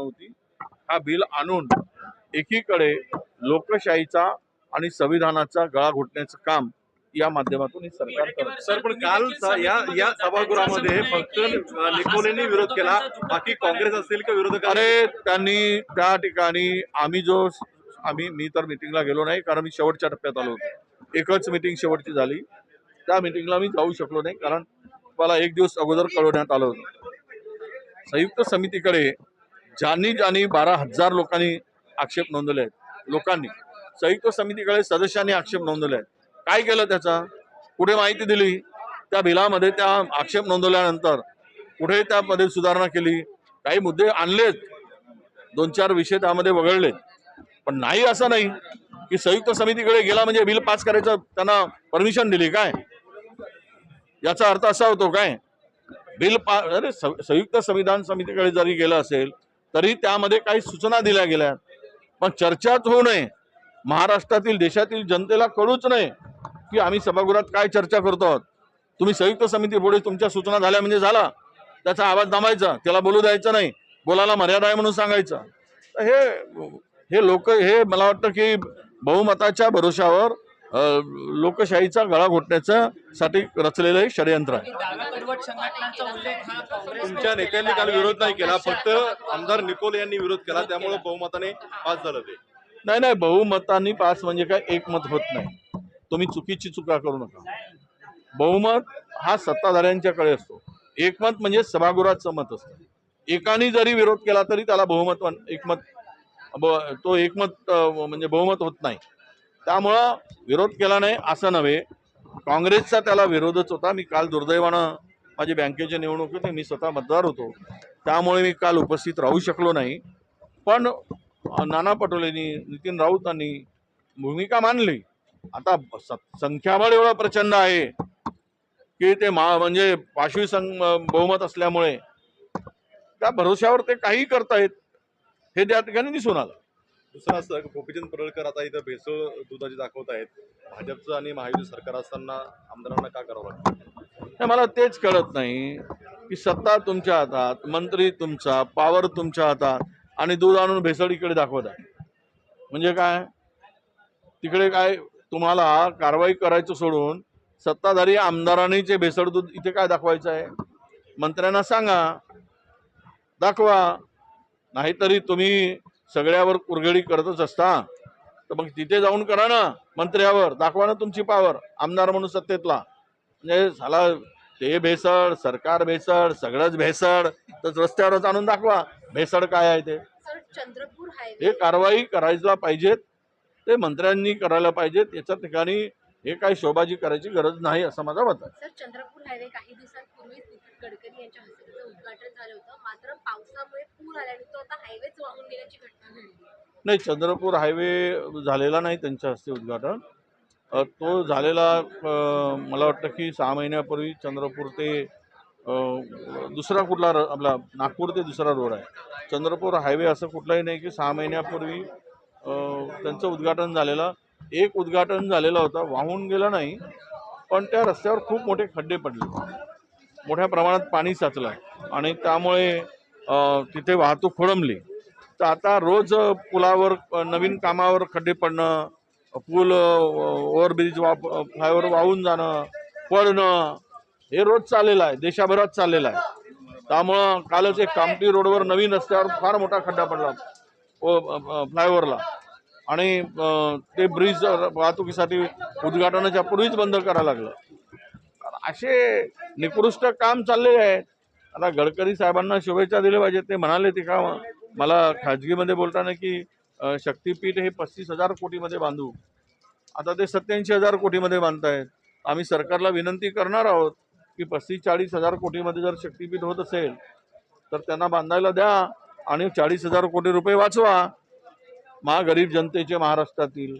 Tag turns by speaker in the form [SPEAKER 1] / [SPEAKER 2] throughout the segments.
[SPEAKER 1] नव्हती. हा बिल आणून एकीकडे लोकशाहीचा आणि संविधानाचा गळा घोटण्याचं काम या माध्यमातून हे सरकार करत
[SPEAKER 2] सर पण काल या या सभागृहामध्ये फक्त निकोलेंनी विरोध केला. बाकी काँग्रेस असेल का विरोधक
[SPEAKER 1] अरे त्यांनी त्या ठिकाणी आम्ही जो आम्ही मी तर मिटिंगला गेलो नाही कारण मी शेवटच्या टप्प्यात आलो होतो. एकच मिटिंग शेवटची झाली. त्या मिटिंगला मी जाऊ शकलो नाही कारण मला एक दिवस अगोदर कळवण्यात आलं होतं. संयुक्त समितीकडे ज्यांनी ज्यांनी बारा हजार लोकांनी आक्षेप नोंदवले आहेत लोकांनी. संयुक्त समितीकडे सदस्यांनी आक्षेप नोंदवले आहेत. काय केलं त्याचा? कुठे माहिती दिली? त्या बिलामध्ये त्या आक्षेप नोंदवल्यानंतर कुठे त्यामध्ये सुधारणा केली? काही मुद्दे आणलेत. दोन चार विषय त्यामध्ये वगळले पण नाही असं नाही की संयुक्त समितीकडे गेला म्हणजे बिल पास करायचं त्यांना परमिशन दिली काय? याचा अर्थ असा होतो काय? बिल पा अरे संयुक्त संविधान समितीकडे जरी गेलं असेल तरी त्यामध्ये काही सूचना दिल्या गेल्या. पण चर्चाच होऊ नये. महाराष्ट्रातील देशातील जनतेला कळूच नाही की आम्ही सभागृहात काय चर्चा करतो आहोत. तुम्ही संयुक्त समिती पुढे तुमच्या सूचना झाल्या म्हणजे झाला. त्याचा आवाज दाबायचा त्याला बोलू द्यायचं नाही. बोलायला मर्यादा आहे म्हणून सांगायचं. तर हे हे लोक हे मला वाटतं की बहुमताच्या भरोशावर लोकशाहीचा गळा घोटण्याचं साठी रचलेलं हे षडयंत्र आहे.
[SPEAKER 3] डाव्याकडवट संघटनांचा उल्लेख हा काँग्रेस
[SPEAKER 2] तुमच्या नेत्यांनी काल विरोध नाही केला. फक्त आमदार निकोले यांनी विरोध केला त्यामुळे बहुमताने पास झालं ते.
[SPEAKER 1] नाही नाही बहुमतांनी पास म्हणजे काय? एकमत होत नाही. तुम्ही चुकीची चुका करू नका. बहुमत हा सत्ताधाऱ्यांच्याकडे असतो. एकमत म्हणजे सभागृहाचं मत असतं. एकाने जरी विरोध केला तरी त्याला बहुमत एकमत तो एकमत म्हणजे बहुमत होत नाही. त्यामुळं विरोध केला नाही असं नव्हे. काँग्रेसचा त्याला विरोधच होता. मी काल दुर्दैवानं माझी बँकेच्या निवडणुकीत मी स्वतः मतदार होतो. त्यामुळे मी काल उपस्थित राहू शकलो नाही. पण नाना पटोलेंनी नितीन राऊतांनी भूमिका मांडली. आता स- संख्याबळ एवढं प्रचंड आहे की ते मा म्हणजे पाशवी सं बहुमत असल्यामुळे त्या भरोश्यावर ते काही करतायत हे त्या ठिकाणी दिसून आलं.
[SPEAKER 2] दुसरं असं गोपीचंद पडळकर आता इथं भेसळ दुधाची दाखवत आहेत. भाजपचं आणि महायुती सरकार असताना आमदारांना का करावं लागतं?
[SPEAKER 1] नाही, मला तेच कळत नाही की सत्ता तुमच्या हातात मंत्री तुमचा पावर तुमच्या हातात आणि दूध आणून भेसळ इकडे दाखवत आहे. म्हणजे काय? तिकडे काय तुम्हाला कारवाई करायचं सोडून सत्ताधारी आमदारांनी जे भेसळ दूध इथे काय दाखवायचं आहे? मंत्र्यांना सांगा दाखवा. नाहीतरी तुम्ही सगळ्यावर कुरघडी करतच असता तर मग तिथे जाऊन करा ना मंत्र्यावर. दाखवा ना तुमची पावर आमदार म्हणून सत्तेतला. म्हणजे झाला ते भेसळ सरकार भेसळ सगळंच भेसळ. तर रस्त्यावरच आणून दाखवा. भेसळ काय आहे ते?
[SPEAKER 4] सर चंद्रपूर
[SPEAKER 1] हे कारवाई करायला पाहिजेत. ते मंत्र्यांनी करायला पाहिजेत. याच्या ठिकाणी हे काही शोभाजी करायची गरज नाही असं माझं मत आहे.
[SPEAKER 4] गडकरी यांच्या हस्ते त्याचं उद्घाटन झालं होतं. मात्र पावसामुळे पूर आल्याने तो आता हायवेच वाहून गेल्याची घटना घडली.
[SPEAKER 1] नाही चंद्रपूर हायवे झालेला नाही त्यांच्या हस्ते उद्घाटन. तो झालेला मला वाटतं की सहा महिन्यापूर्वी चंद्रपूर ते दुसरा कुठला र- आपला नागपूर ते दुसरा रोड आहे. चंद्रपूर हायवे असं कुठलाही नाही की सहा महिन्यापूर्वी त्यांचं उद्घाटन झालेलं. एक उद्घाटन झालेला होता वाहून गेला नाही पण त्या रस्त्यावर खूप मोठे खड्डे पडले. मोठ्या प्रमाणात पाणी साचलं आहे आणि त्यामुळे तिथे वाहतूक खोळंबली तर आता रोज पुलावर नवीन कामावर खड्डे पडणं पूल ओव्हरब्रिज वा फ्लायओव्हर वाहून जाणं पडणं हे रोज चाललेलं आहे देशाभरात चाललेलं आहे. त्यामुळं कालच एक कामटी रोडवर नवीन रस्त्यावर फार मोठा खड्डा पडला फ्लायओव्हरला. आणि ते ब्रिज वाहतुकीसाठी उद्घाटनाच्या पूर्वीच बंद करायला लागलं. असे निकृष्ट काम चाललेले आहे. आता गडकरी साहेबांना शुभेच्छा दिल्या पाहिजे ते म्हणाले ते का मला खाजगीमध्ये बोलताना की शक्तीपीठ हे पस्तीस हजार कोटीमध्ये बांधू. आता ते सत्याऐंशी हजार कोटीमध्ये बांधतायत. आम्ही सरकारला विनंती करणार आहोत की पस्तीस चाळीस हजार कोटीमध्ये जर शक्तीपीठ होत असेल तर त्यांना बांधायला द्या आणि चाळीस हजार कोटी रुपये वाचवा. महागरीब जनतेचे महाराष्ट्रातील.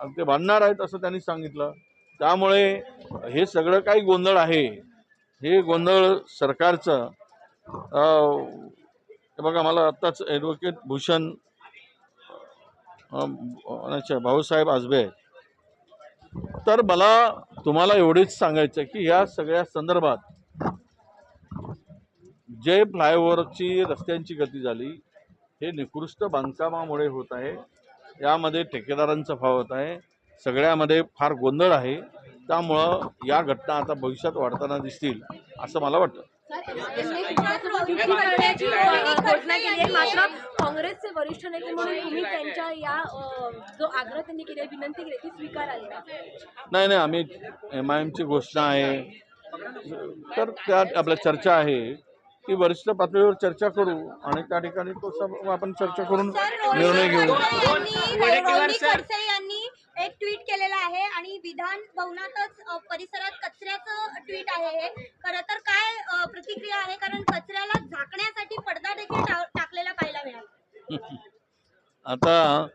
[SPEAKER 1] आणि ते बांधणार आहेत असं त्यांनी सांगितलं. त्यामुळे हे सगळं काही गोंधळ आहे. हे गोंधळ सरकारचं बघा मला आत्ताच ॲडव्होकेट भूषण अच्छा भाऊसाहेब आजबे आहेत. तर मला तुम्हाला एवढेच सांगायचं की या सगळ्या संदर्भात जे फ्लायओव्हरची रस्त्यांची गती झाली हे निकृष्ट बांधकामामुळे होत आहे. यामध्ये ठेकेदारांचा फाव होत आहे. सगळ्यामध्ये फार गोंधळ आहे. त्यामुळं या घटना आता भविष्यात वाढताना दिसतील असं मला वाटतं.
[SPEAKER 4] मात्र काँग्रेसचे वरिष्ठ नेते म्हणून तुम्ही त्यांच्या या जो आग्रह त्यांनी केली विनंती केली ती स्वीकाराल का?
[SPEAKER 1] नाही नाही आम्ही एम आय एमची घोषणा आहे. तर त्यात आपल्या चर्चा आहे ती वरिष्ठ पातळीवर चर्चा करू आणि त्या ठिकाणी तो आपण चर्चा करून निर्णय घेऊ
[SPEAKER 3] वडेट्टीवार
[SPEAKER 5] रोहिणी
[SPEAKER 3] सर.
[SPEAKER 5] खडसे यांनी एक ट्विट केलेलं आहे आणि विधान भवनातच परिसरात कचऱ्याचं ट्विट आहे हे. खरं तर काय प्रतिक्रिया आहे? कारण कचऱ्याला झाकण्यासाठी पडदा देखील टाकलेला पाहायला मिळाला.
[SPEAKER 1] आता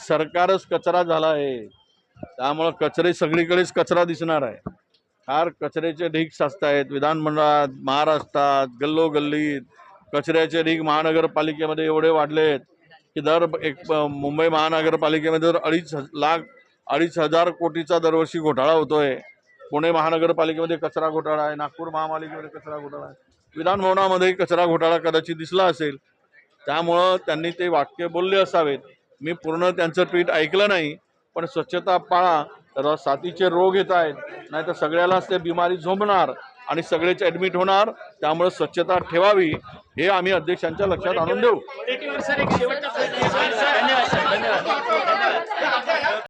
[SPEAKER 1] सरकारच कचरा झाला आहे. त्यामुळं कचरे सगळीकडेच कचरा दिसणार आहे. फार कचऱ्याचे ढीग साचत आहेत विधानमंडळात महाराष्ट्रात गल्लोगल्लीत. कचऱ्याचे ढीग महानगरपालिकेमध्ये एवढे वाढले आहेत की दर एक मुंबई महानगरपालिकेमध्ये दर अडीच लाख अडीच हजार कोटीचा दरवर्षी घोटाळा होतोय पुणे महानगरपालिकेमध्ये कचरा घोटाळा आहे नागपूर महापालिकेमध्ये कचरा घोटाळा आहे विधानभवनामध्ये कचरा घोटाळा कदाचित दिसला असेल त्यामुळं त्यांनी ते वाक्य बोलले असावेत मी पूर्ण त्यांचं ट्विट ऐकलं नाही पण स्वच्छता पाळा तर साथीचे रोग येत आहेत नाही तर सगळ्यालाच ते बिमारी झोंबणार आणि सगळेच ॲडमिट होणार त्यामुळे स्वच्छता ठेवावी हे आम्ही अध्यक्षांच्या लक्षात आणून देऊ